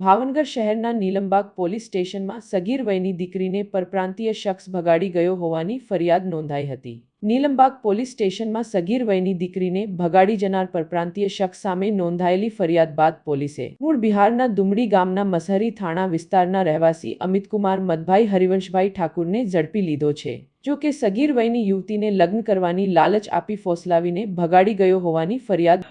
ભાવનગર શહેરના નીલમબાગ પોલીસ સ્ટેશનમાં સગીર વયની દીકરીને પરપ્રાંતીય શખ્સ ભગાડી ગયો હોવાની ફરિયાદ નોંધાઈ હતી. નીલમબાગ પોલીસ સ્ટેશનમાં સગીર વયની દીકરીને ભગાડી જનાર પરપ્રાંતીય શખ્સ સામે નોંધાયેલી ફરિયાદ બાદ પોલીસે મૂળ બિહારના દુમડી ગામના મસહરી થાણા વિસ્તારના રહેવાસી અમિતકુમાર મદભાઈ હરિવંશભાઈ ઠાકુરને ઝડપી લીધો છે. જો કે સગીર વયની યુવતીને લગ્ન કરવાની લાલચ આપી ફોસલાવીને ભગાડી ગયો હોવાની ફરિયાદ